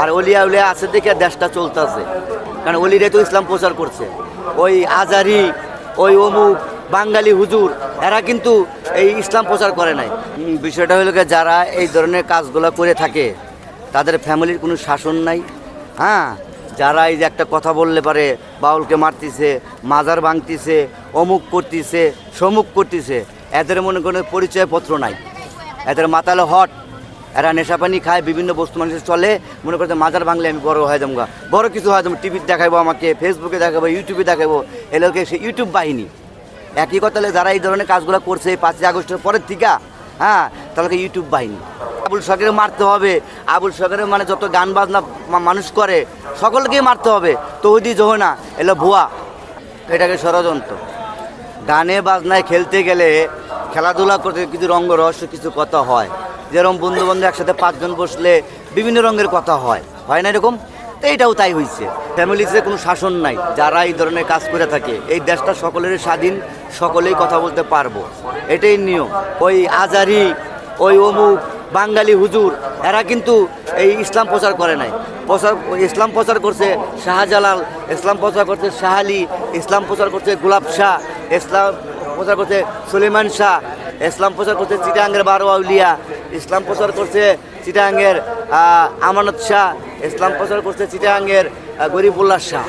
আর অলিয়া উলিয়া আছে দেখে দেশটা চলতেছে। কারণ অলিরাই তো ইসলাম প্রচার করছে। ওই আজারি, ওই অমুক বাঙালি হুজুর, এরা কিন্তু এই ইসলাম প্রচার করে নাই। বিষয়টা হলো যারা এই ধরনের কাজগুলো করে থাকে, তাদের ফ্যামিলির কোনো শাসন নাই। হ্যাঁ যারা এই যে একটা কথা বললে পারে, বাউলকে মারতিছে, মাজার ভাঙতিছে, অমুক করতিছে, সমুক করতিছে, এদের মনে কোনো পরিচয়পত্র নাই। এদের মাথালে হট। এরা নেশা পানি খায়, বিভিন্ন বস্তু মানুষের চলে। মনে করতে মাজার ভাঙলে আমি বড় হয়ে যাব বড় কিছু হয় যাব টিভিতে দেখাবো আমাকে ফেসবুকে দেখাবো ইউটিউবে দেখাবো এলোকে সে ইউটিউব বাহিনী। একই কথা যারা এই ধরনের কাজগুলো করছে, পাঁচই আগস্টের পরের থেকে হ্যাঁ তাদেরকে ইউটিউব বাহিনী। আবুল সরকারে মারতে হবে। আবুল সরকারের মানে যত গান বাজনা মানুষ করে, সকলকেই মারতে হবে। তৌদি জোহনা, এলো ভুয়া। এটাকে ষড়যন্ত্র। গানে বাজনায় খেলতে গেলে খেলাধুলা করতে কিছু রঙ্গ রহস্য, কিছু কথা হয়। যেরকম বন্ধু বান্ধব একসাথে পাঁচজন বসলে বিভিন্ন রঙের কথা হয়। হয় না এরকম? তো এইটাও তাই হয়েছে ফ্যামিলিতে কোনো শাসন নাই। যারা এই ধরনের কাজ করে থাকে, এই দেশটা সকলের স্বাধীন, সকলেই কথা বলতে পারব। এটাই নিয়ম। ওই আজারি, ওই অমুক বাঙালি হুজুর, এরা কিন্তু এই ইসলাম প্রচার করে নাই। প্রচার, ইসলাম প্রচার করছে শাহজালাল, ইসলাম প্রচার করছে শাহ আলী, ইসলাম প্রচার করছে গোলাপ শাহ, ইসলাম প্রচার করছে সুলেমান শাহ, ইসলাম প্রচার করছে চিটাঙ্গের বারো আউলিয়া, ইসলাম প্রচার করছে চিটাঙ্গের আমানত শাহ, ইসলাম প্রচার করছে চিটাঙ্গের গরিবুল্লাহ শাহ।